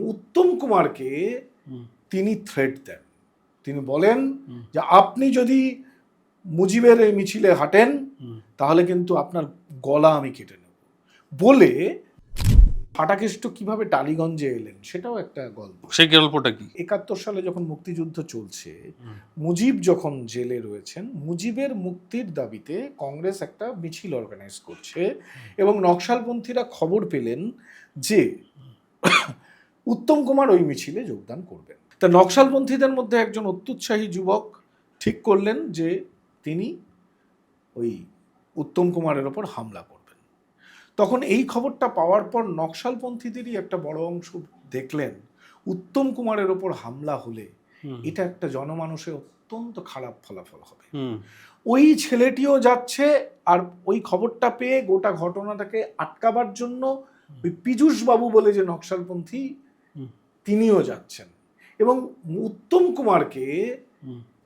উত্তম কুমারকে তিনি থ্রেট দেন। তিনি বলেন যে আপনি যদি মুজিবের এই মিছিলে হাঁটেন তাহলে কিন্তু আপনার গলা আমি কেটে নেব। বলে ফাটাকেষ্ট কীভাবে টালিগঞ্জে এলেন সেটাও একটা গল্প। সেই গল্পটা কি? একাত্তর সালে যখন মুক্তিযুদ্ধ চলছে মুজিব যখন জেলে রয়েছেন মুজিবের মুক্তির দাবিতে কংগ্রেস একটা মিছিল অর্গানাইজ করছে এবং নকশালপন্থীরা খবর পেলেন যে উত্তম কুমার ওই মিছিলে যোগদান করবেন। তা নকশালপন্থীদের মধ্যে একজন অত্যুৎসাহী যুবক ঠিক করলেন যে তিনি ওই উত্তম কুমারের ওপর হামলা করবেন। তখন এই খবরটা পাওয়ার পর নকশালপন্থীদেরই একটা বড় অংশ দেখলেন উত্তম কুমারের ওপর হামলা হলে এটা একটা জনমানুষে অত্যন্ত খারাপ ফলাফল হবে। ওই ছেলেটিও যাচ্ছে আর ওই খবরটা পেয়ে গোটা ঘটনাটাকে আটকাবার জন্য ওই পীযূষ বাবু বলে যে নকশালপন্থী। তিনিও যাচ্ছেন। এবং উত্তম কুমারকে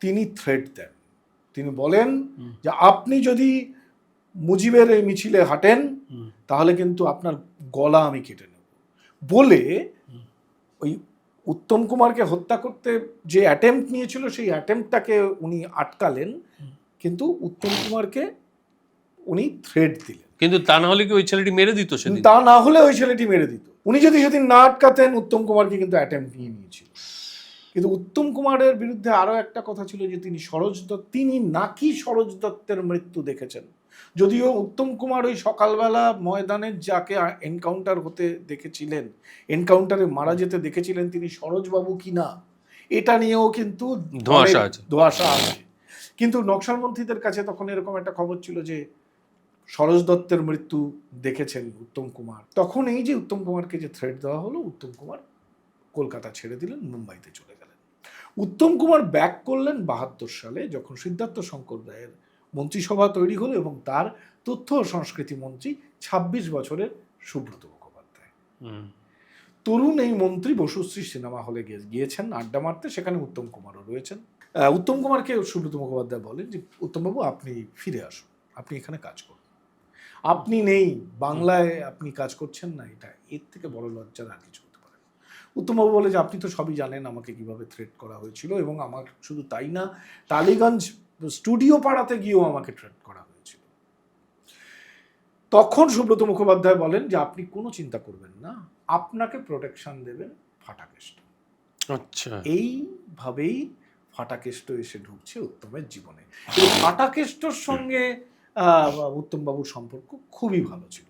তিনি থ্রেট দেন। তিনি বলেন যে আপনি যদি মুজিবের এই মিছিলে হাঁটেন তাহলে কিন্তু আপনার গলা আমি কেটে নেব। বলে ওই উত্তম কুমারকে হত্যা করতে যে অ্যাটেম্প্ট নিয়েছিল সেই অ্যাটেম্পটাকে উনি আটকালেন। কিন্তু উত্তম কুমারকে উনি থ্রেড দিলেন। কিন্তু তা না হলে কি ওই ছেলেটি মেরে দিত সেদিন? তা না হলে ওই ছেলেটি মেরে দিত। উনি যদি সেদিন না আটকাতেন উত্তম কুমারকে কিন্তু অ্যাটেম্প নিয়ে নিয়েছিল। কিন্তু উত্তম কুমারের বিরুদ্ধে আরও একটা কথা ছিল যে তিনি সরোজ দত্ত তিনি নাকি সরোজ দত্তের মৃত্যু দেখেছেন। যদিও উত্তম কুমার ওই সকালবেলা ময়দানে যাকে এনকাউন্টার হতে দেখেছিলেন এনকাউন্টারে মারা যেতে দেখেছিলেন তিনি সরোজবাবু কি না এটা নিয়েও কিন্তু ধোঁয়াশা আছে। ধোঁয়াশা আছে। কিন্তু নকশালপন্থীদের কাছে তখন এরকম একটা খবর ছিল যে সরোজ দত্তের মৃত্যু দেখেছেন উত্তম কুমার। তখন এই যে উত্তম কুমারকে যে থ্রেড দেওয়া হলো উত্তম কুমার কলকাতা ছেড়ে দিলেন মুম্বাইতে চলে গেলেন। উত্তম কুমার ব্যাক করলেন বাহাত্তর সালে যখন সিদ্ধার্থ শঙ্কর রায়ের মন্ত্রিসভা তৈরি হলো এবং তার তথ্য ও সংস্কৃতি মন্ত্রী ছাব্বিশ বছরের সুব্রত মুখোপাধ্যায়। তরুণ এই মন্ত্রী বসুশ্রী সিনেমা হলে গিয়ে- গিয়েছেন আড্ডা মারতে সেখানে উত্তম কুমারও রয়েছেন। উত্তম কুমারকে সুব্রত মুখোপাধ্যায় বলেন যে উত্তমবাবু আপনি ফিরে আসুন আপনি এখানে কাজ করুন। আপনি নেই বাংলায় আপনি কাজ করছেন না এটা এর থেকে বড় লজ্জার আর কিছু হতে পারে উত্তমবাবু বলে যে আপনি তো সবই জানেন আমাকে কীভাবে থ্রেট করা হয়েছিল এবং আমার শুধু তাই না টালিগঞ্জ স্টুডিও পাড়াতে গিয়েও আমাকে থ্রেট করা হয়েছিল। তখন সুব্রত মুখোপাধ্যায় বলেন যে আপনি কোনো চিন্তা করবেন না আপনাকে প্রোটেকশন দেবেন ফাটাকেষ্ট। আচ্ছা। এইভাবেই ফাটাকেষ্ট এসে ঢুকছে উত্তমের জীবনে। এই ফাটাকেষ্টর সঙ্গে উত্তমবাবুর সম্পর্ক খুবই ভালো ছিল।